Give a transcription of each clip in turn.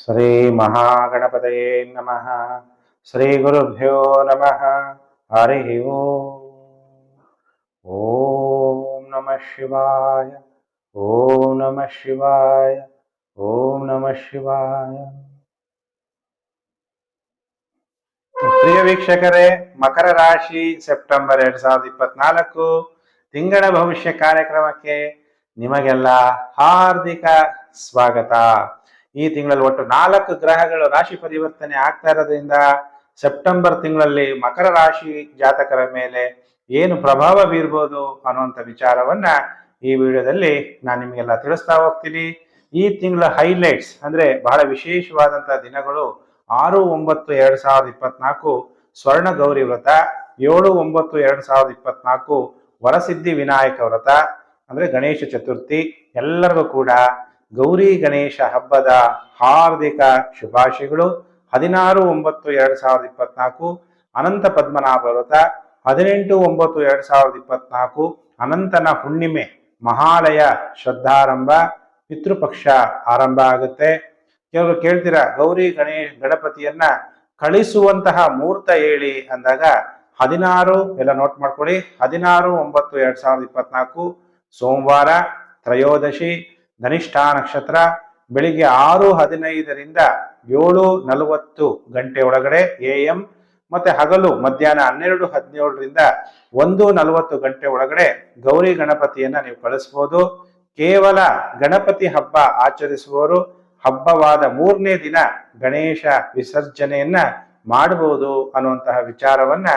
ಶ್ರೀ ಮಹಾಗಣಪತಯೇ ನಮಃ ಶ್ರೀ ಗುರುಭ್ಯೋ ನಮಃ ಹರಿ ಓಂ ಓಂ ನಮಃ ಶಿವಾಯ ಓಂ ನಮಃ ಶಿವಾಯ ಓಂ ನಮಃ ಶಿವಾಯ ಪ್ರಿಯ ವೀಕ್ಷಕರೇ ಮಕರ ರಾಶಿ ಸೆಪ್ಟೆಂಬರ್ ಎರಡ್ ಸಾವಿರದ ಇಪ್ಪತ್ನಾಲ್ಕು ತಿಂಗಳ ಭವಿಷ್ಯ ಕಾರ್ಯಕ್ರಮಕ್ಕೆ ನಿಮಗೆಲ್ಲ ಹಾರ್ದಿಕ ಸ್ವಾಗತ. ಈ ತಿಂಗಳಲ್ಲಿ ಒಟ್ಟು ನಾಲ್ಕು ಗ್ರಹಗಳು ರಾಶಿ ಪರಿವರ್ತನೆ ಆಗ್ತಾ ಇರೋದ್ರಿಂದ ಸೆಪ್ಟೆಂಬರ್ ತಿಂಗಳಲ್ಲಿ ಮಕರ ರಾಶಿ ಜಾತಕರ ಮೇಲೆ ಏನು ಪ್ರಭಾವ ಬೀರ್ಬೋದು ಅನ್ನುವಂಥ ವಿಚಾರವನ್ನ ಈ ವಿಡಿಯೋದಲ್ಲಿ ನಾನು ನಿಮಗೆಲ್ಲ ತಿಳಿಸ್ತಾ ಹೋಗ್ತೀನಿ. ಈ ತಿಂಗಳ ಹೈಲೈಟ್ಸ್ ಅಂದ್ರೆ ಬಹಳ ವಿಶೇಷವಾದಂತಹ ದಿನಗಳು ಆರು, ಒಂಬತ್ತು, ಎರಡ್ ಸಾವಿರದ ಇಪ್ಪತ್ನಾಲ್ಕು ಸ್ವರ್ಣ ಗೌರಿ ವ್ರತ, ಏಳು, ಒಂಬತ್ತು, ಎರಡ್ ಸಾವಿರದ ಇಪ್ಪತ್ನಾಲ್ಕು ವರಸಿದ್ಧಿ ವಿನಾಯಕ ವ್ರತ, ಅಂದ್ರೆ ಗಣೇಶ ಚತುರ್ಥಿ ಎಲ್ಲರಿಗೂ ಕೂಡ ಗೌರಿ ಗಣೇಶ ಹಬ್ಬದ ಹಾರ್ದಿಕ ಶುಭಾಶಯಗಳು. ಹದಿನಾರು ಒಂಬತ್ತು ಎರಡ್ ಸಾವಿರದ ಇಪ್ಪತ್ನಾಲ್ಕು ಅನಂತ ಪದ್ಮನಾಭ ವ್ರತ ಹದಿನೆಂಟು ಒಂಬತ್ತು ಎರಡು ಸಾವಿರದ ಇಪ್ಪತ್ನಾಲ್ಕು ಅನಂತನ ಹುಣ್ಣಿಮೆ ಮಹಾಲಯ ಶ್ರದ್ಧಾರಂಭ, ಪಿತೃಪಕ್ಷ ಆರಂಭ ಆಗುತ್ತೆ. ಕೆಲವರು ಕೇಳ್ತೀರಾ, ಗೌರಿ ಗಣೇಶ್ ಗಣಪತಿಯನ್ನ ಕಳಿಸುವಂತಹ ಮುಹೂರ್ತ ಹೇಳಿ ಅಂದಾಗ ಹದಿನಾರು, ಎಲ್ಲ ನೋಟ್ ಮಾಡ್ಕೊಳ್ಳಿ. ಹದಿನಾರು ಒಂಬತ್ತು ಎರಡ್ ಸಾವಿರದ ಇಪ್ಪತ್ನಾಲ್ಕು ಸೋಮವಾರ ತ್ರಯೋದಶಿ ಧನಿಷ್ಠಾ ನಕ್ಷತ್ರ ಬೆಳಿಗ್ಗೆ ಆರು ಹದಿನೈದರಿಂದ ಏಳು ನಲವತ್ತು ಗಂಟೆ ಒಳಗಡೆ ಎ ಎಂ ಮತ್ತೆ ಹಗಲು ಮಧ್ಯಾಹ್ನ ಹನ್ನೆರಡು ಹದಿನೇಳರಿಂದ ಒಂದು ನಲವತ್ತು ಗಂಟೆ ಒಳಗಡೆ ಗೌರಿ ಗಣಪತಿಯನ್ನ ನೀವು ಕಳಿಸ್ಬೋದು. ಕೇವಲ ಗಣಪತಿ ಹಬ್ಬ ಆಚರಿಸುವವರು ಹಬ್ಬವಾದ ಮೂರನೇ ದಿನ ಗಣೇಶ ವಿಸರ್ಜನೆಯನ್ನ ಮಾಡಬಹುದು ಅನ್ನುವಂತಹ ವಿಚಾರವನ್ನ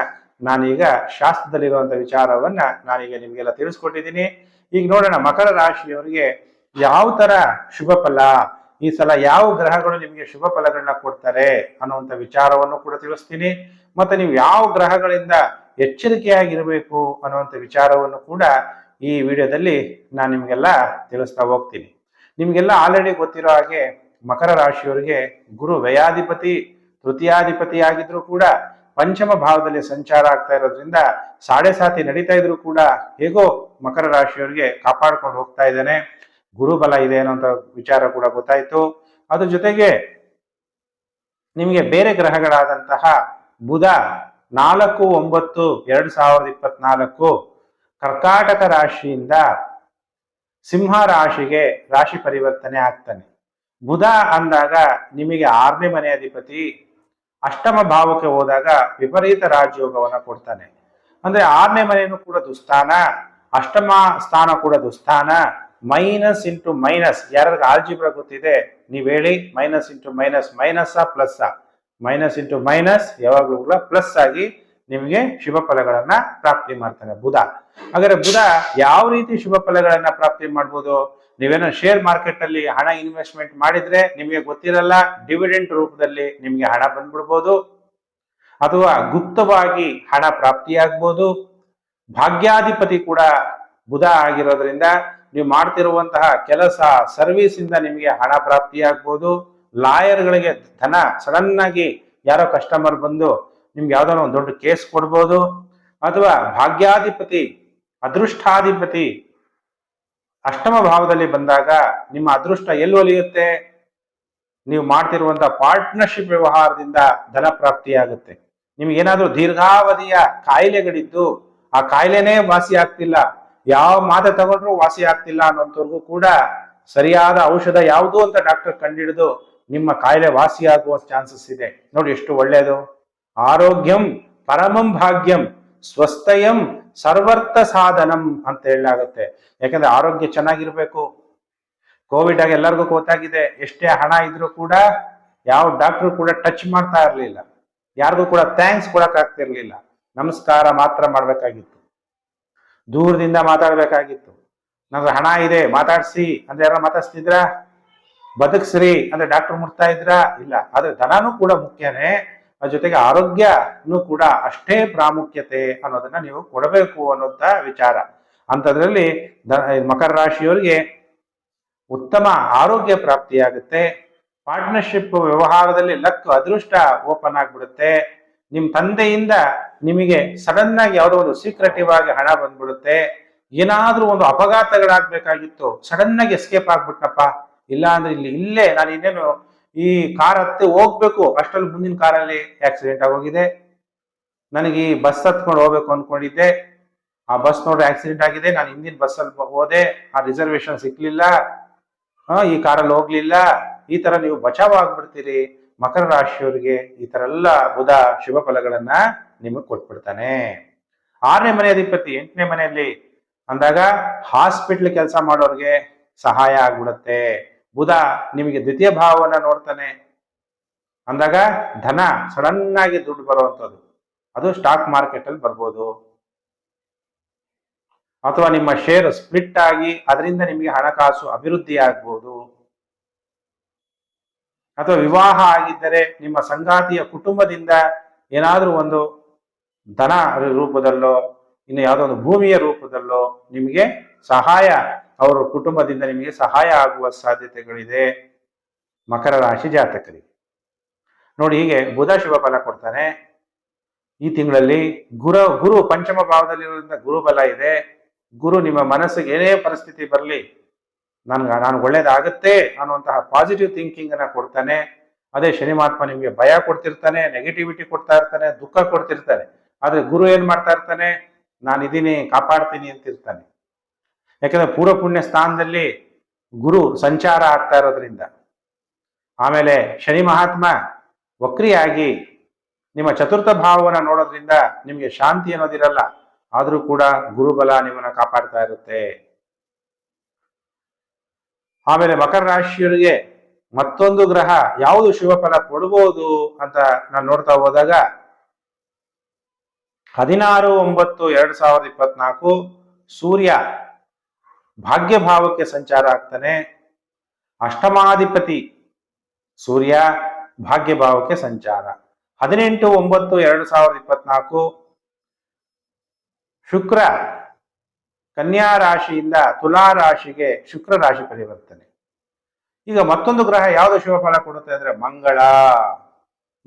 ನಾನೀಗ ಶಾಸ್ತ್ರದಲ್ಲಿರುವಂತಹ ವಿಚಾರವನ್ನ ನಾನೀಗ ನಿಮಗೆಲ್ಲ ತಿಳಿಸ್ಕೊಟ್ಟಿದ್ದೀನಿ. ಈಗ ನೋಡೋಣ ಮಕರ ರಾಶಿಯವರಿಗೆ ಯಾವ ತರ ಶುಭ ಫಲ, ಈ ಸಲ ಯಾವ ಗ್ರಹಗಳು ನಿಮಗೆ ಶುಭ ಫಲಗಳನ್ನ ಕೊಡ್ತಾರೆ ಅನ್ನುವಂಥ ವಿಚಾರವನ್ನು ಕೂಡ ತಿಳಿಸ್ತೀನಿ. ಮತ್ತೆ ನೀವು ಯಾವ ಗ್ರಹಗಳಿಂದ ಎಚ್ಚರಿಕೆಯಾಗಿರಬೇಕು ಅನ್ನುವಂಥ ವಿಚಾರವನ್ನು ಕೂಡ ಈ ವಿಡಿಯೋದಲ್ಲಿ ನಾನು ನಿಮಗೆಲ್ಲ ತಿಳಿಸ್ತಾ ಹೋಗ್ತೀನಿ. ನಿಮಗೆಲ್ಲ ಆಲ್ರೆಡಿ ಗೊತ್ತಿರೋ ಹಾಗೆ ಮಕರ ರಾಶಿಯವರಿಗೆ ಗುರು ವ್ಯಯಾಧಿಪತಿ ತೃತೀಯಾಧಿಪತಿ ಆಗಿದ್ರು ಕೂಡ ಪಂಚಮ ಭಾವದಲ್ಲಿ ಸಂಚಾರ ಆಗ್ತಾ ಇರೋದ್ರಿಂದ ಸಾಡೆ ಸಾತಿ ನಡೀತಾ ಇದ್ರು ಕೂಡ ಹೇಗೋ ಮಕರ ರಾಶಿಯವರಿಗೆ ಕಾಪಾಡ್ಕೊಂಡು ಹೋಗ್ತಾ ಇದ್ದಾನೆ. ಗುರುಬಲ ಇದೆ ಅನ್ನೋಂಥ ವಿಚಾರ ಕೂಡ ಗೊತ್ತಾಯ್ತು. ಅದ್ರ ಜೊತೆಗೆ ನಿಮಗೆ ಬೇರೆ ಗ್ರಹಗಳಾದಂತಹ ಬುಧ ನಾಲ್ಕು, ಒಂಬತ್ತು, ಎರಡ್ ಸಾವಿರದ ಇಪ್ಪತ್ನಾಲ್ಕು ಕರ್ಕಾಟಕ ರಾಶಿಯಿಂದ ಸಿಂಹ ರಾಶಿಗೆ ರಾಶಿ ಪರಿವರ್ತನೆ ಆಗ್ತಾನೆ. ಬುಧ ಅಂದಾಗ ನಿಮಗೆ ಆರನೇ ಮನೆ ಅಧಿಪತಿ ಅಷ್ಟಮ ಭಾವಕ್ಕೆ ಹೋದಾಗ ವಿಪರೀತ ರಾಜಯೋಗವನ್ನು ಕೊಡ್ತಾನೆ. ಅಂದ್ರೆ ಆರನೇ ಮನೆಯನ್ನು ಕೂಡ ದುಸ್ಥಾನ, ಅಷ್ಟಮ ಸ್ಥಾನ ಕೂಡ ದುಸ್ಥಾನ ಮೈನಸ್ ಇಂಟು ಮೈನಸ್. ಯಾರಿಗೆ ಆಲ್ಜಿಬ್ರ ಗೊತ್ತಿದೆ? ನೀವು ಹೇಳಿ, minus into minus minus plus minus into minus ಯಾವಾಗಲೂ ಕೂಡ ಪ್ಲಸ್ ಆಗಿ ನಿಮಗೆ ಶುಭ ಫಲಗಳನ್ನ ಪ್ರಾಪ್ತಿ ಮಾಡ್ತಾರೆ ಬುಧ. ಹಾಗಾದ್ರೆ ಬುಧ ಯಾವ ರೀತಿ ಶುಭ ಫಲಗಳನ್ನ ಪ್ರಾಪ್ತಿ ಮಾಡ್ಬೋದು? ನೀವೇನೋ ಶೇರ್ ಮಾರ್ಕೆಟ್ ಅಲ್ಲಿ ಹಣ ಇನ್ವೆಸ್ಟ್ಮೆಂಟ್ ಮಾಡಿದ್ರೆ ನಿಮಗೆ ಗೊತ್ತಿರಲ್ಲ ಡಿವಿಡೆಂಟ್ ರೂಪದಲ್ಲಿ ನಿಮಗೆ ಹಣ ಬಂದ್ಬಿಡ್ಬೋದು. ಅಥವಾ ಗುಪ್ತವಾಗಿ ಹಣ ಪ್ರಾಪ್ತಿಯಾಗ್ಬೋದು ಭಾಗ್ಯಾಧಿಪತಿ ಕೂಡ ಬುಧ ಆಗಿರೋದ್ರಿಂದ ನೀವು ಮಾಡ್ತಿರುವಂತಹ ಕೆಲಸ ಸರ್ವಿಸ್ ಇಂದ ನಿಮಗೆ ಹಣ ಪ್ರಾಪ್ತಿಯಾಗ್ಬೋದು. ಲಾಯರ್ಗಳಿಗೆ ಧನ ಸಡನ್ ಆಗಿ ಯಾರೋ ಕಸ್ಟಮರ್ ಬಂದು ನಿಮ್ಗೆ ಯಾವುದೋ ಒಂದು ದೊಡ್ಡ ಕೇಸ್ ಕೊಡ್ಬೋದು. ಅಥವಾ ಭಾಗ್ಯಾಧಿಪತಿ, ಅದೃಷ್ಟಾಧಿಪತಿ ಅಷ್ಟಮ ಭಾವದಲ್ಲಿ ಬಂದಾಗ ನಿಮ್ಮ ಅದೃಷ್ಟ ಎಲ್ಲಿ ಒಲಿಯುತ್ತೆ? ನೀವು ಮಾಡ್ತಿರುವಂತಹ ಪಾರ್ಟ್ನರ್ಶಿಪ್ ವ್ಯವಹಾರದಿಂದ ಧನ ಪ್ರಾಪ್ತಿಯಾಗುತ್ತೆ. ನಿಮ್ಗೆ ಏನಾದ್ರೂ ದೀರ್ಘಾವಧಿಯ ಕಾಯಿಲೆಗಳಿದ್ದು ಆ ಕಾಯಿಲೆನೇ ವಾಸಿ ಆಗ್ತಿಲ್ಲ ಯಾವ ಮಾತ್ರೆ ತಗೊಂಡ್ರು ವಾಸಿ ಆಗ್ತಿಲ್ಲ ಅನ್ನೋಂಥವ್ರಿಗೂ ಕೂಡ ಸರಿಯಾದ ಔಷಧ ಯಾವುದು ಅಂತ ಡಾಕ್ಟರ್ ಕಂಡಿಡಿದು ನಿಮ್ಮ ಕಾಯಿಲೆ ವಾಸಿಯಾಗುವ ಚಾನ್ಸಸ್ ಇದೆ. ನೋಡಿ ಎಷ್ಟು ಒಳ್ಳೆಯದು ಆರೋಗ್ಯಂ ಪರಮಂ ಭಾಗ್ಯಂ ಸ್ವಸ್ಥಯಂ ಸರ್ವರ್ಥ ಸಾಧನಂ ಅಂತ ಹೇಳಲಾಗುತ್ತೆ. ಯಾಕಂದ್ರೆ ಆರೋಗ್ಯ ಚೆನ್ನಾಗಿರ್ಬೇಕು. ಕೋವಿಡ್ ಆಗಿ ಎಲ್ಲರಿಗೂ ಗೊತ್ತಾಗಿದೆ. ಎಷ್ಟೇ ಹಣ ಇದ್ರೂ ಕೂಡ ಯಾವ ಡಾಕ್ಟರ್ ಕೂಡ ಟಚ್ ಮಾಡ್ತಾ ಇರಲಿಲ್ಲ. ಯಾರಿಗೂ ಕೂಡ ಥ್ಯಾಂಕ್ಸ್ ಕೊಡಕ್ಕಾಗ್ತಿರ್ಲಿಲ್ಲ ನಮಸ್ಕಾರ ಮಾತ್ರ ಮಾಡ್ಬೇಕಾಗಿತ್ತು. ದೂರದಿಂದ ಮಾತಾಡಬೇಕಾಗಿತ್ತು. ನನ್ನ ಹಣ ಇದೆ, ಮಾತಾಡ್ಸಿ. ಅಂದ್ರೆ ಯಾರು ಮಾತಾಡ್ಸ್ತಿದ್ರ? ಬದುಕ್ಸ್ರಿ. ಅಂದ್ರೆ ಡಾಕ್ಟರ್ ಮುಟ್ತಾ ಇದ್ರ ಇಲ್ಲ. ಆದ್ರೆ ಧನನೂ ಕೂಡ ಮುಖ್ಯನೇ. ಅದ್ರ ಜೊತೆಗೆ ಆರೋಗ್ಯನೂ ಕೂಡ ಅಷ್ಟೇ ಪ್ರಾಮುಖ್ಯತೆ ಅನ್ನೋದನ್ನ ನೀವು ಕೊಡಬೇಕು ಅನ್ನೋಂಥ ವಿಚಾರ. ಅಂಥದ್ರಲ್ಲಿ ಮಕರ ರಾಶಿಯವರಿಗೆ ಉತ್ತಮ ಆರೋಗ್ಯ ಪ್ರಾಪ್ತಿಯಾಗುತ್ತೆ. ಪಾರ್ಟ್ನರ್ಶಿಪ್ ವ್ಯವಹಾರದಲ್ಲಿ ಲಕ್ ಅದೃಷ್ಟ ಓಪನ್ ಆಗ್ಬಿಡುತ್ತೆ. ನಿಮ್ ತಂದೆಯಿಂದ ನಿಮಗೆ ಸಡನ್ ಆಗಿ ಯಾವುದೋ ಒಂದು ಸೀಕ್ರೆಟಿವ್ ಆಗಿ ಹಣ ಬಂದ್ಬಿಡುತ್ತೆ. ಏನಾದ್ರೂ ಒಂದು ಅಪಘಾತಗಳಾಗಬೇಕಾಗಿತ್ತು. ಸಡನ್ ಆಗಿ ಎಸ್ಕೇಪ್ ಆಗ್ಬಿಟ್ನಪ್ಪ. ಇಲ್ಲ ಅಂದ್ರೆ ಇಲ್ಲಿ ಇಲ್ಲೇ, ನಾನು ಇನ್ನೇನು ಈ ಕಾರ್ ಹತ್ತಿ ಹೋಗ್ಬೇಕು. ಅಷ್ಟರಲ್ಲಿ ಮುಂದಿನ ಕಾರಲ್ಲಿ ಆಕ್ಸಿಡೆಂಟ್ ಆಗೋಗಿದೆ. ನನಗೆ ಈ ಬಸ್ ಹತ್ಕೊಂಡು ಹೋಗ್ಬೇಕು ಅನ್ಕೊಂಡಿದ್ದೆ. ಆ ಬಸ್ ನೋಡಿ ಆಕ್ಸಿಡೆಂಟ್ ಆಗಿದೆ. ನಾನು ಹಿಂದಿನ ಬಸ್ಸಲ್ಲಿ ಹೋದೆ. ಆ ರಿಸರ್ವೇಶನ್ ಸಿಕ್ಲಿಲ್ಲ. ಈ ಕಾರಲ್ಲಿ ಹೋಗ್ಲಿಲ್ಲ. ಈ ತರ ನೀವು ಬಚಾವ್ ಆಗ್ಬಿಡ್ತೀರಿ. ಮಕರ ರಾಶಿಯವರಿಗೆ ಈ ತರ ಎಲ್ಲ ಬುಧ ಶುಭ ಫಲಗಳನ್ನ ನಿಮಗೆ ಕೊಟ್ಬಿಡ್ತಾನೆ. ಆರನೇ ಮನೆ ಅಧಿಪತಿ, ಎಂಟನೇ ಮನೆಯಲ್ಲಿ ಅಂದಾಗ ಹಾಸ್ಪಿಟ್ಲ್ ಕೆಲಸ ಮಾಡೋರಿಗೆ ಸಹಾಯ ಆಗ್ಬಿಡುತ್ತೆ. ಬುಧ ನಿಮಗೆ ದ್ವಿತೀಯ ಭಾವವನ್ನ ನೋಡ್ತಾನೆ. ಅಂದಾಗ ಧನ ಸಡನ್ ಆಗಿ ದುಡ್ಡು ಬರುವಂಥದ್ದು. ಅದು ಸ್ಟಾಕ್ ಮಾರ್ಕೆಟ್ ಅಲ್ಲಿ ಬರ್ಬೋದು. ಅಥವಾ ನಿಮ್ಮ ಶೇರ್ ಸ್ಪ್ಲಿಟ್ ಆಗಿ ಅದರಿಂದ ನಿಮಗೆ ಹಣಕಾಸು ಅಭಿವೃದ್ಧಿ ಆಗ್ಬೋದು ಅಥವಾ ವಿವಾಹ ಆಗಿದ್ದರೆ ನಿಮ್ಮ ಸಂಗಾತಿಯ ಕುಟುಂಬದಿಂದ ಏನಾದರೂ ಒಂದು ಧನ ರೂಪದಲ್ಲೋ, ಇನ್ನು ಯಾವುದೋ ಒಂದು ಭೂಮಿಯ ರೂಪದಲ್ಲೋ ನಿಮಗೆ ಸಹಾಯ, ಅವರ ಕುಟುಂಬದಿಂದ ನಿಮಗೆ ಸಹಾಯ ಆಗುವ ಸಾಧ್ಯತೆಗಳಿದೆ ಮಕರ ರಾಶಿ ಜಾತಕರಿಗೆ. ನೋಡಿ ಹೀಗೆ ಬುಧ ಶುಭ ಫಲ ಕೊಡ್ತಾನೆ. ಈ ತಿಂಗಳಲ್ಲಿ ಗುರು ಗುರು ಪಂಚಮ ಭಾವದಲ್ಲಿರೋದ್ರಿಂದ ಗುರುಬಲ ಇದೆ. ಗುರು ನಿಮ್ಮ ಮನಸ್ಸಿಗೆ ಏನೇ ಪರಿಸ್ಥಿತಿ ಬರಲಿ ನನ್ಗೆ ನಾನು ಒಳ್ಳೇದಾಗುತ್ತೆ ಅನ್ನುವಂತಹ ಪಾಸಿಟಿವ್ ಥಿಂಕಿಂಗ್ ಅನ್ನ ಕೊಡ್ತಾನೆ. ಅದೇ ಶನಿ ಮಹಾತ್ಮ ನಿಮಗೆ ಭಯ ಕೊಡ್ತಿರ್ತಾನೆ ನೆಗೆಟಿವಿಟಿ ಕೊಡ್ತಾ ಇರ್ತಾನೆ, ದುಃಖ ಕೊಡ್ತಿರ್ತಾನೆ. ಆದ್ರೆ ಗುರು ಏನ್ ಮಾಡ್ತಾ ಇರ್ತಾನೆ? ನಾನು ಇದೀನಿ, ಕಾಪಾಡ್ತೀನಿ ಅಂತಿರ್ತಾನೆ ಯಾಕಂದ್ರೆ ಪೂರ್ವ ಪುಣ್ಯ ಸ್ಥಾನದಲ್ಲಿ ಗುರು ಸಂಚಾರ ಆಗ್ತಾ ಇರೋದ್ರಿಂದ. ಆಮೇಲೆ ಶನಿ ಮಹಾತ್ಮ ವಕ್ರಿಯಾಗಿ ನಿಮ್ಮ ಚತುರ್ಥ ಭಾವವನ್ನು ನೋಡೋದ್ರಿಂದ ನಿಮಗೆ ಶಾಂತಿ ಅನ್ನೋದಿರಲ್ಲ. ಆದರೂ ಕೂಡ ಗುರುಬಲ ನಿಮ್ಮನ್ನ ಕಾಪಾಡ್ತಾ ಇರುತ್ತೆ. ಆಮೇಲೆ ಮಕರ ರಾಶಿಯರಿಗೆ ಮತ್ತೊಂದು ಗ್ರಹ ಯಾವುದು ಶುಭ ಫಲ ಕೊಡಬಹುದು ಅಂತ ನಾನು ನೋಡ್ತಾ ಹೋದಾಗ ಹದಿನಾರು, ಒಂಬತ್ತು, ಎರಡ್ ಸಾವಿರದ ಇಪ್ಪತ್ನಾಲ್ಕು ಸೂರ್ಯ ಭಾಗ್ಯ ಭಾವಕ್ಕೆ ಸಂಚಾರ ಆಗ್ತಾನೆ. ಅಷ್ಟಮಾಧಿಪತಿ ಸೂರ್ಯ ಭಾಗ್ಯ ಭಾವಕ್ಕೆ ಸಂಚಾರ. ಹದಿನೆಂಟು, ಒಂಬತ್ತು, ಎರಡು ಸಾವಿರದ ಇಪ್ಪತ್ನಾಲ್ಕು ಶುಕ್ರ ಕನ್ಯಾ ರಾಶಿಯಿಂದ ತುಲಾ ರಾಶಿಗೆ ಶುಕ್ರ ರಾಶಿ ಪರಿವರ್ತನೆ ಈಗ ಮತ್ತೊಂದು ಗ್ರಹ ಯಾವುದು ಶುಭ ಫಲ ಕೊಡುತ್ತೆ ಅಂದ್ರೆ ಮಂಗಳ.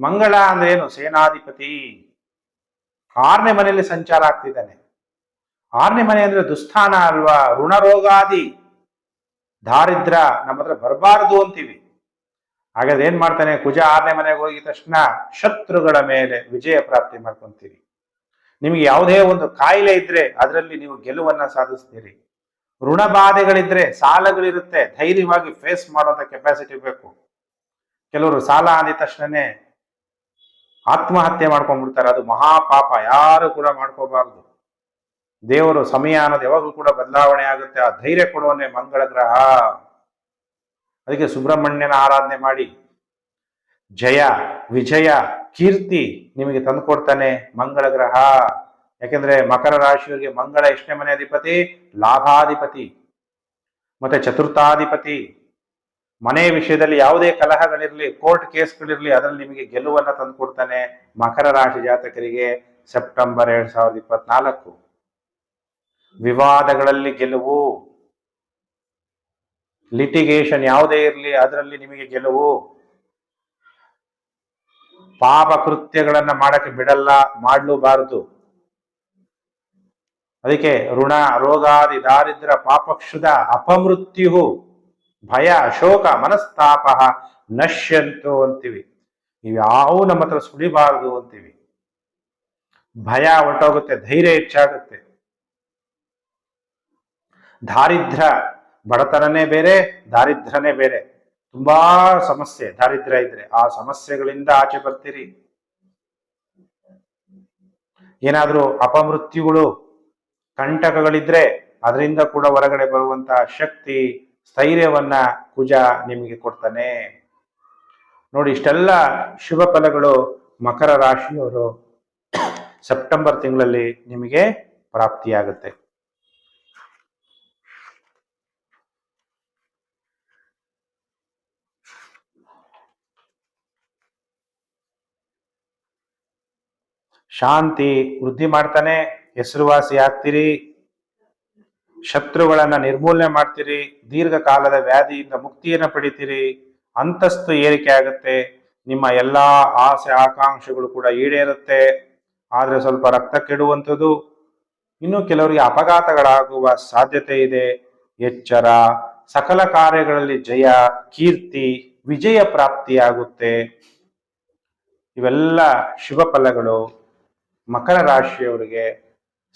ಮಂಗಳ ಅಂದ್ರೆ ಏನು? ಸೇನಾಧಿಪತಿ. ಆರನೇ ಮನೆಯಲ್ಲಿ ಸಂಚಾರ ಆಗ್ತಿದ್ದಾನೆ. ಆರನೇ ಮನೆ ಅಂದ್ರೆ ದುಸ್ಥಾನ ಅಲ್ವಾ? ಋಣರೋಗಾದಿ ದಾರಿದ್ರ ನಮ್ಮ ಹತ್ರ ಬರಬಾರದು ಅಂತೀವಿ. ಹಾಗಾದ್ರೆ ಏನ್ ಮಾಡ್ತಾನೆ? ಕುಜ ಆರನೇ ಮನೆಗೆ ಹೋಗಿದ ತಕ್ಷಣ ಶತ್ರುಗಳ ಮೇಲೆ ವಿಜಯ ಪ್ರಾಪ್ತಿ ಮಾಡ್ಕೊಂತೀರಿ ನಿಮಗೆ ಯಾವುದೇ ಒಂದು ಕಾಯಿಲೆ ಇದ್ರೆ ಅದರಲ್ಲಿ ನೀವು ಗೆಲುವನ್ನ ಸಾಧಿಸ್ತೀರಿ. ಋಣ ಬಾಧೆಗಳಿದ್ರೆ ಸಾಲಗಳಿರುತ್ತೆ. ಧೈರ್ಯವಾಗಿ ಫೇಸ್ ಮಾಡುವಂತ ಕೆಪಾಸಿಟಿ ಬೇಕು. ಕೆಲವರು ಸಾಲ ಆದ ತಕ್ಷಣನೇ ಆತ್ಮಹತ್ಯೆ ಮಾಡ್ಕೊಂಡ್ಬಿಡ್ತಾರೆ. ಅದು ಮಹಾಪಾಪ. ಯಾರು ಕೂಡ ಮಾಡ್ಕೋಬಾರ್ದು. ದೇವರು ಸಮಯ ಅನ್ನೋದು ಯಾವಾಗಲೂ ಕೂಡ ಬದಲಾವಣೆ ಆಗುತ್ತೆ. ಆ ಧೈರ್ಯ ಕೊಡುವನೇ ಮಂಗಳ ಗ್ರಹ. ಅದಕ್ಕೆ ಸುಬ್ರಹ್ಮಣ್ಯನ ಆರಾಧನೆ ಮಾಡಿ. ಜಯ, ವಿಜಯ, ಕೀರ್ತಿ ನಿಮಗೆ ತಂದುಕೊಡ್ತಾನೆ ಮಂಗಳ ಗ್ರಹ. ಯಾಕೆಂದ್ರೆ ಮಕರ ರಾಶಿಯವರಿಗೆ ಮಂಗಳ ಎಷ್ಟನೇ ಮನೆ ಅಧಿಪತಿ? ಲಾಭಾಧಿಪತಿ. ಮತ್ತೆ ಚತುರ್ಥಾಧಿಪತಿ. ಮನೆ ವಿಷಯದಲ್ಲಿ ಯಾವುದೇ ಕಲಹಗಳಿರಲಿ, ಕೋರ್ಟ್ ಕೇಸ್ಗಳಿರಲಿ, ಅದರಲ್ಲಿ ನಿಮಗೆ ಗೆಲುವನ್ನ ತಂದುಕೊಡ್ತಾನೆ ಮಕರ ರಾಶಿ ಜಾತಕರಿಗೆ ಸೆಪ್ಟೆಂಬರ್ ಎರಡ್ ಸಾವಿರದ ಇಪ್ಪತ್ನಾಲ್ಕು. ವಿವಾದಗಳಲ್ಲಿ ಗೆಲುವು. ಲಿಟಿಗೇಷನ್ ಯಾವುದೇ ಇರಲಿ, ಅದರಲ್ಲಿ ನಿಮಗೆ ಗೆಲುವು. ಪಾಪ ಕೃತ್ಯಗಳನ್ನ ಮಾಡಕ್ಕೆ ಬಿಡಲ್ಲ, ಮಾಡಲೂಬಾರದು. ಅದಕ್ಕೆ ಋಣ, ರೋಗಾದಿ, ದಾರಿದ್ರ ಪಾಪಕ್ಷುದ ಅಪಮೃತ್ಯು ಭಯ, ಶೋಕ ಮನಸ್ತಾಪ ನಶ್ಯಂತು ಅಂತೀವಿ. ಇವ್ಯಾವು ನಮ್ಮ ಹತ್ರ ಸುಳಿಬಾರದು ಅಂತೀವಿ. ಭಯ ಹೊರಟೋಗುತ್ತೆ ಧೈರ್ಯ ಹೆಚ್ಚಾಗುತ್ತೆ. ದಾರಿದ್ರ, ಬಡತನನೇ ಬೇರೆ ದಾರಿದ್ರನೇ ಬೇರೆ. ತುಂಬಾ ಸಮಸ್ಯೆ, ದಾರಿದ್ರ್ಯ ಇದ್ರೆ ಆ ಸಮಸ್ಯೆಗಳಿಂದ ಆಚೆ ಬರ್ತೀರಿ. ಏನಾದ್ರೂ ಅಪಮೃತ್ಯುಗಳು, ಕಂಟಕಗಳಿದ್ರೆ ಅದರಿಂದ ಕೂಡ ಹೊರಗಡೆ ಬರುವಂತಹ ಶಕ್ತಿ, ಸ್ಥೈರ್ಯವನ್ನ ಕುಜ ನಿಮಗೆ ಕೊಡ್ತಾನೆ. ನೋಡಿ, ಇಷ್ಟೆಲ್ಲ ಶುಭ ಫಲಗಳು ಮಕರ ರಾಶಿಯವರು ಸೆಪ್ಟೆಂಬರ್ ತಿಂಗಳಲ್ಲಿ ನಿಮಗೆ ಪ್ರಾಪ್ತಿಯಾಗುತ್ತೆ. ಶಾಂತಿ ವೃದ್ಧಿ ಮಾಡ್ತಾನೆ, ಹೆಸರುವಾಸಿ ಆಗ್ತೀರಿ, ಶತ್ರುಗಳನ್ನ ನಿರ್ಮೂಲನೆ ಮಾಡ್ತೀರಿ, ದೀರ್ಘಕಾಲದ ವ್ಯಾಧಿಯಿಂದ ಮುಕ್ತಿಯನ್ನು ಪಡಿತೀರಿ, ಅಂತಸ್ತು ಏರಿಕೆ ಆಗುತ್ತೆ, ನಿಮ್ಮ ಎಲ್ಲಾ ಆಸೆ ಆಕಾಂಕ್ಷೆಗಳು ಕೂಡ ಈಡೇರುತ್ತೆ, ಆದರೆ ಸ್ವಲ್ಪ ರಕ್ತ ಕೆಡುವಂಥದ್ದು. ಇನ್ನು ಕೆಲವರಿಗೆ ಅಪಘಾತಗಳಾಗುವ ಸಾಧ್ಯತೆ ಇದೆ, ಎಚ್ಚರ, ಸಕಲ ಕಾರ್ಯಗಳಲ್ಲಿ ಜಯ, ಕೀರ್ತಿ, ವಿಜಯ ಪ್ರಾಪ್ತಿಯಾಗುತ್ತೆ. ಇವೆಲ್ಲ ಶುಭ ಫಲಗಳು. ಮಕರ ರಾಶಿಯವರಿಗೆ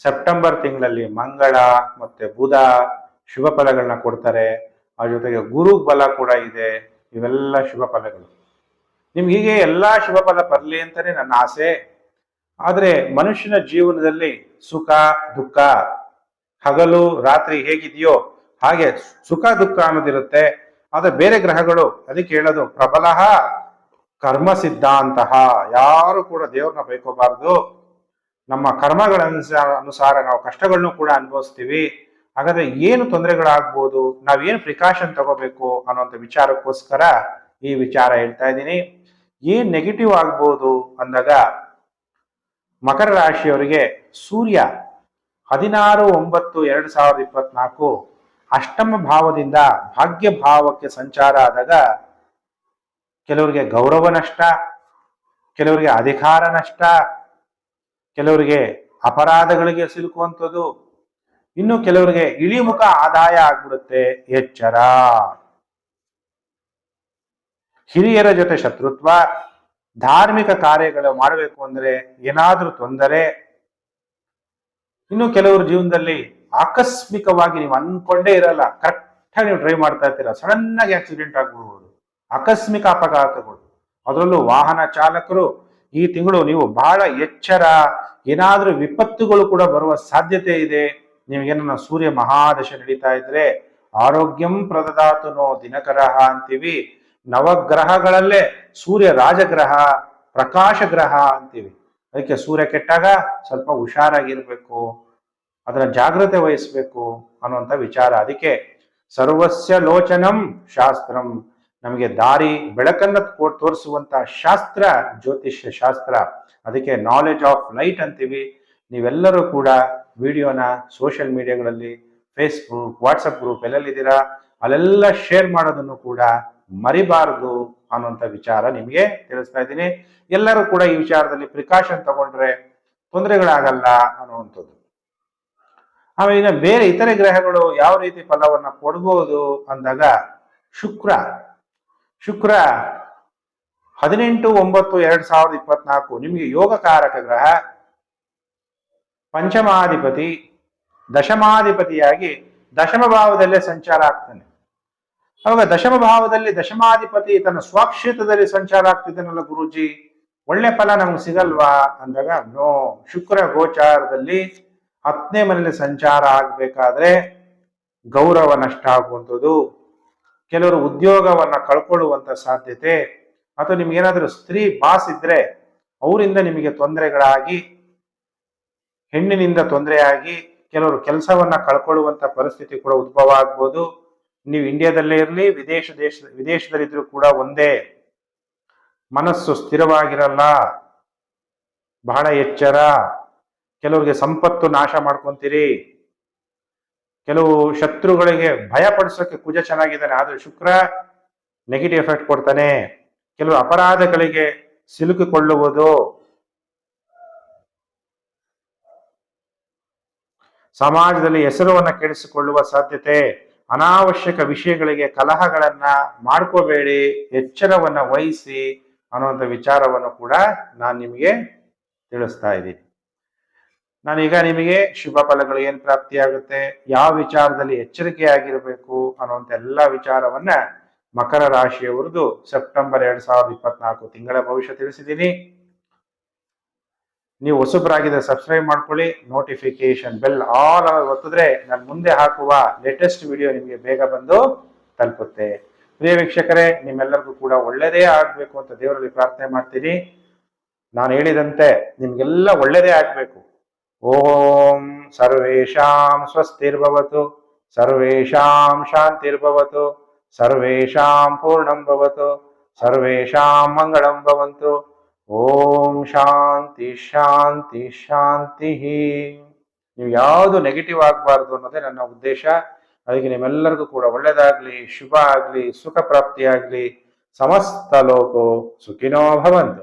ಸೆಪ್ಟೆಂಬರ್ ತಿಂಗಳಲ್ಲಿ ಮಂಗಳ ಮತ್ತೆ ಬುಧ ಶುಭ ಫಲಗಳನ್ನ ಕೊಡ್ತಾರೆ. ಆ ಜೊತೆಗೆ ಗುರು ಬಲ ಕೂಡ ಇದೆ. ಇವೆಲ್ಲ ಶುಭ ಫಲಗಳು. ನಿಮ್ಗೆ ಹೀಗೆ ಎಲ್ಲಾ ಶುಭ ಫಲ ಬರಲಿ ಅಂತಾನೆ ನನ್ನ ಆಸೆ. ಆದರೆ ಮನುಷ್ಯನ ಜೀವನದಲ್ಲಿ ಸುಖ, ದುಃಖ, ಹಗಲು, ರಾತ್ರಿ ಹೇಗಿದೆಯೋ ಹಾಗೆ ಸುಖ, ದುಃಖ ಅನ್ನೋದಿರುತ್ತೆ. ಆದರೆ ಬೇರೆ ಗ್ರಹಗಳು ಅದಕ್ಕೆ ಹೇಳೋದು ಪ್ರಬಲ ಕರ್ಮ ಸಿದ್ಧಾಂತ ಯಾರು ಕೂಡ ದೇವ್ರನ್ನ ಬೈಕೋಬಾರ್ದು. ನಮ್ಮ ಕರ್ಮಗಳ ಅನುಸಾರ ನಾವು ಕಷ್ಟಗಳನ್ನು ಕೂಡ ಅನುಭವಿಸ್ತೀವಿ. ಹಾಗಾದ್ರೆ ಏನು ತೊಂದರೆಗಳಾಗ್ಬೋದು, ನಾವೇನು ಪ್ರಿಕಾಷನ್ ತಗೋಬೇಕು ಅನ್ನೋಂಥ ವಿಚಾರಕ್ಕೋಸ್ಕರ ಈ ವಿಚಾರ ಹೇಳ್ತಾ ಇದ್ದೀನಿ. ಏನ್ ನೆಗೆಟಿವ್ ಆಗ್ಬೋದು ಅಂದಾಗ ಮಕರ ರಾಶಿಯವರಿಗೆ ಸೂರ್ಯ ಹದಿನಾರು, ಒಂಬತ್ತು, ಎರಡು ಸಾವಿರದ ಇಪ್ಪತ್ನಾಲ್ಕು ಅಷ್ಟಮ ಭಾವದಿಂದ ಭಾಗ್ಯ ಭಾವಕ್ಕೆ ಸಂಚಾರ ಆದಾಗ ಕೆಲವರಿಗೆ ಗೌರವ ನಷ್ಟ, ಕೆಲವರಿಗೆ ಅಧಿಕಾರ ನಷ್ಟ ಕೆಲವರಿಗೆ ಅಪರಾಧಗಳಿಗೆ ಸಿಲುಕುವಂಥದ್ದು, ಇನ್ನು ಕೆಲವರಿಗೆ ಇಳಿಮುಖ ಆದಾಯ ಆಗ್ಬಿಡುತ್ತೆ. ಎಚ್ಚರ. ಹಿರಿಯರ ಜೊತೆ ಶತ್ರುತ್ವ, ಧಾರ್ಮಿಕ ಕಾರ್ಯಗಳು ಮಾಡಬೇಕು ಅಂದ್ರೆ ಏನಾದ್ರೂ ತೊಂದರೆ. ಇನ್ನು ಕೆಲವರು ಜೀವನದಲ್ಲಿ ಆಕಸ್ಮಿಕವಾಗಿ ನೀವು ಅನ್ಕೊಂಡೇ ಇರಲ್ಲ ಕರೆಕ್ಟ್ ಆಗಿ ನೀವು ಡ್ರೈವ್ ಮಾಡ್ತಾ ಇರ್ತೀರ ಸಡನ್ ಆಗಿ ಆಕ್ಸಿಡೆಂಟ್ ಆಗ್ಬಿಡ್ಬೋದು. ಆಕಸ್ಮಿಕ ಅಪಘಾತಗಳು. ಅದರಲ್ಲೂ ವಾಹನ ಚಾಲಕರು ಈ ತಿಂಗಳು ನೀವು ಬಹಳ ಎಚ್ಚರ. ಏನಾದ್ರೂ ವಿಪತ್ತುಗಳು ಕೂಡ ಬರುವ ಸಾಧ್ಯತೆ ಇದೆ. ನಿಮಗೇನ ಸೂರ್ಯ ಮಹಾದಶ ನಡೀತಾ ಇದ್ರೆ ಆರೋಗ್ಯಂ ಪ್ರದದಾತುನೋ ದಿನಕರಹ ಅಂತೀವಿ. ನವಗ್ರಹಗಳಲ್ಲೇ ಸೂರ್ಯ ರಾಜಗ್ರಹ ಪ್ರಕಾಶ ಗ್ರಹ ಅಂತೀವಿ. ಅದಕ್ಕೆ ಸೂರ್ಯ ಕೆಟ್ಟಾಗ ಸ್ವಲ್ಪ ಹುಷಾರಾಗಿರ್ಬೇಕು. ಅದರ ಜಾಗ್ರತೆ ವಹಿಸ್ಬೇಕು ಅನ್ನುವಂಥ ವಿಚಾರ. ಅದಕ್ಕೆ ಸರ್ವಸ್ಯ ಲೋಚನಂ ಶಾಸ್ತ್ರಂ. ನಮಗೆ ದಾರಿ ಬೆಳಕನ್ನು ತೋರಿಸುವಂತ ಶಾಸ್ತ್ರ, ಜ್ಯೋತಿಷ್ಯ ಶಾಸ್ತ್ರ, ಅದಕ್ಕೆ ನಾಲೆಜ್ ಆಫ್ ಲೈಟ್ ಅಂತೀವಿ. ನೀವೆಲ್ಲರೂ ಕೂಡ ವಿಡಿಯೋನ ಸೋಷಿಯಲ್ ಮೀಡಿಯಾಗಳಲ್ಲಿ ಫೇಸ್ಬುಕ್ ವಾಟ್ಸಪ್ ಗ್ರೂಪ್ ಎಲ್ಲೆಲ್ಲಿದ್ದೀರಾ, ಅಲ್ಲೆಲ್ಲ ಶೇರ್ ಮಾಡೋದನ್ನು ಕೂಡ ಮರಿಬಾರದು ಅನ್ನುವಂಥ ವಿಚಾರ ನಿಮಗೆ ತಿಳಿಸ್ತಾ ಇದ್ದೀನಿ. ಎಲ್ಲರೂ ಕೂಡ ಈ ವಿಚಾರದಲ್ಲಿ ಪ್ರಿಕಾಷನ್ ತಗೊಂಡ್ರೆ ತೊಂದರೆಗಳಾಗಲ್ಲ ಅನ್ನುವಂಥದ್ದು. ಆಮೇಲೆ ಬೇರೆ ಇತರೆ ಗ್ರಹಗಳು ಯಾವ ರೀತಿ ಫಲವನ್ನು ಕೊಡ್ಬೋದು ಅಂದಾಗ ಶುಕ್ರ. ಶುಕ್ರ ಹದಿನೆಂಟು ಒಂಬತ್ತು ಎರಡ್ ಸಾವಿರದ ಇಪ್ಪತ್ನಾಲ್ಕು. ನಿಮಗೆ ಯೋಗಕಾರಕ ಗ್ರಹ ಪಂಚಮಾಧಿಪತಿ, ದಶಮಾಧಿಪತಿಯಾಗಿ ದಶಮ ಭಾವದಲ್ಲೇ ಸಂಚಾರ ಆಗ್ತಾನೆ. ಅವಾಗ ದಶಮ ಭಾವದಲ್ಲಿ ದಶಮಾಧಿಪತಿ ತನ್ನ ಸ್ವಕ್ಷೇತ್ರದಲ್ಲಿ ಸಂಚಾರ ಆಗ್ತಿದ್ದಾನಲ್ಲ ಗುರುಜಿ? ಒಳ್ಳೆ ಫಲ ನಮ್ಗೆ ಸಿಗಲ್ವಾ? ಅಂದಾಗ, ನೋ, ಶುಕ್ರ ಗೋಚಾರದಲ್ಲಿ ಹತ್ತನೇ ಮನೆಯಲ್ಲಿ ಸಂಚಾರ ಆಗ್ಬೇಕಾದ್ರೆ ಗೌರವ ನಷ್ಟ ಆಗುವಂಥದ್ದು. ಕೆಲವರು ಉದ್ಯೋಗವನ್ನ ಕಳ್ಕೊಳ್ಳುವಂತ ಸಾಧ್ಯತೆ ಅಥವಾ ನಿಮ್ಗೇನಾದ್ರೂ ಸ್ತ್ರೀ ಬಾಸ್ ಇದ್ರೆ ಅವರಿಂದ ನಿಮಗೆ ತೊಂದರೆಗಳಾಗಿ, ಹೆಣ್ಣಿನಿಂದ ತೊಂದರೆಯಾಗಿ ಕೆಲವರು ಕೆಲಸವನ್ನ ಕಳ್ಕೊಳ್ಳುವಂತ ಪರಿಸ್ಥಿತಿ ಕೂಡ ಉದ್ಭವ ಆಗ್ಬೋದು. ನೀವು ಇಂಡಿಯಾದಲ್ಲೇ ಇರಲಿ, ವಿದೇಶ ದೇಶ, ವಿದೇಶದಲ್ಲಿದ್ರು ಕೂಡ ಒಂದೇ ಮನಸ್ಸು ಸ್ಥಿರವಾಗಿರಲ್ಲ, ಬಹಳ ಎಚ್ಚರ, ಕೆಲವರಿಗೆ ಸಂಪತ್ತು ನಾಶ ಮಾಡ್ಕೊಂತೀರಿ. ಕೆಲವು ಶತ್ರುಗಳಿಗೆ ಭಯ ಪಡಿಸೋಕೆ ಕುಜ ಚೆನ್ನಾಗಿದ್ದಾನೆ, ಆದ್ರೆ ಶುಕ್ರ ನೆಗೆಟಿವ್ ಎಫೆಕ್ಟ್ ಕೊಡ್ತಾನೆ. ಕೆಲವು ಅಪರಾಧಗಳಿಗೆ ಸಿಲುಕಿಕೊಳ್ಳುವುದು ಸಮಾಜದಲ್ಲಿ ಹೆಸರುವನ್ನ ಕೆಡಿಸಿಕೊಳ್ಳುವ ಸಾಧ್ಯತೆ. ಅನಾವಶ್ಯಕ ವಿಷಯಗಳಿಗೆ ಕಲಹಗಳನ್ನ ಮಾಡ್ಕೋಬೇಡಿ, ಎಚ್ಚರವನ್ನ ವಹಿಸಿ ಅನ್ನುವಂಥ ವಿಚಾರವನ್ನು ಕೂಡ ನಾನು ನಿಮಗೆ ತಿಳಿಸ್ತಾ ಇದ್ದೀನಿ. ನಾನೀಗ ನಿಮಗೆ ಶುಭ ಫಲಗಳು ಏನ್ ಪ್ರಾಪ್ತಿಯಾಗುತ್ತೆ, ಯಾವ ವಿಚಾರದಲ್ಲಿ ಎಚ್ಚರಿಕೆಯಾಗಿರಬೇಕು ಅನ್ನುವಂಥ ಎಲ್ಲ ವಿಚಾರವನ್ನ ಮಕರ ರಾಶಿಯವರದು ಸೆಪ್ಟೆಂಬರ್ ಎರಡ್ ಸಾವಿರದ ಇಪ್ಪತ್ನಾಲ್ಕು ತಿಂಗಳ ಭವಿಷ್ಯ ತಿಳಿಸಿದ್ದೀನಿ. ನೀವು ಹೊಸಬರಾಗಿದ್ರೆ ಸಬ್ಸ್ಕ್ರೈಬ್ ಮಾಡ್ಕೊಳ್ಳಿ ನೋಟಿಫಿಕೇಶನ್ ಬೆಲ್ ಆಲ್ ಒತ್ತಿದ್ರೆ ನಾನು ಮುಂದೆ ಹಾಕುವ ಲೇಟೆಸ್ಟ್ ವಿಡಿಯೋ ನಿಮಗೆ ಬೇಗ ಬಂದು ತಲುಪುತ್ತೆ. ಪ್ರಿಯ ವೀಕ್ಷಕರೇ, ನಿಮ್ಮೆಲ್ಲರಿಗೂ ಕೂಡ ಒಳ್ಳೆಯದೇ ಆಗಬೇಕು ಅಂತ ದೇವರಲ್ಲಿ ಪ್ರಾರ್ಥನೆ ಮಾಡ್ತೀನಿ. ನಾನು ಹೇಳಿದಂತೆ ನಿಮ್ಗೆಲ್ಲ ಒಳ್ಳೆಯದೇ ಆಗ್ಬೇಕು. ಓಂ ಸರ್ವೇಷಾಂ ಸ್ವಸ್ತಿರ್ಭವತು ಸರ್ವೇಷಾಂ ಶಾಂತಿರ್ಭವತು ಸರ್ವೇಷಾಂ ಪೂರ್ಣಂ ಭವತು ಸರ್ವೇಷಾಂ ಮಂಗಳಂ ಭವಂತು ಓಂ ಶಾಂತಿ ಶಾಂತಿ ಶಾಂತಿ ನೀವು ಯಾವುದು ನೆಗೆಟಿವ್ ಆಗಬಾರ್ದು ಅನ್ನೋದೇ ನನ್ನ ಉದ್ದೇಶ. ಅದಕ್ಕೆ ನಿಮ್ಮೆಲ್ಲರಿಗೂ ಕೂಡ ಒಳ್ಳೆಯದಾಗಲಿ ಶುಭ ಆಗಲಿ ಸುಖ ಪ್ರಾಪ್ತಿಯಾಗ್ಲಿ ಸಮಸ್ತ ಲೋಕೋ ಸುಖಿನೋ ಭವಂತು.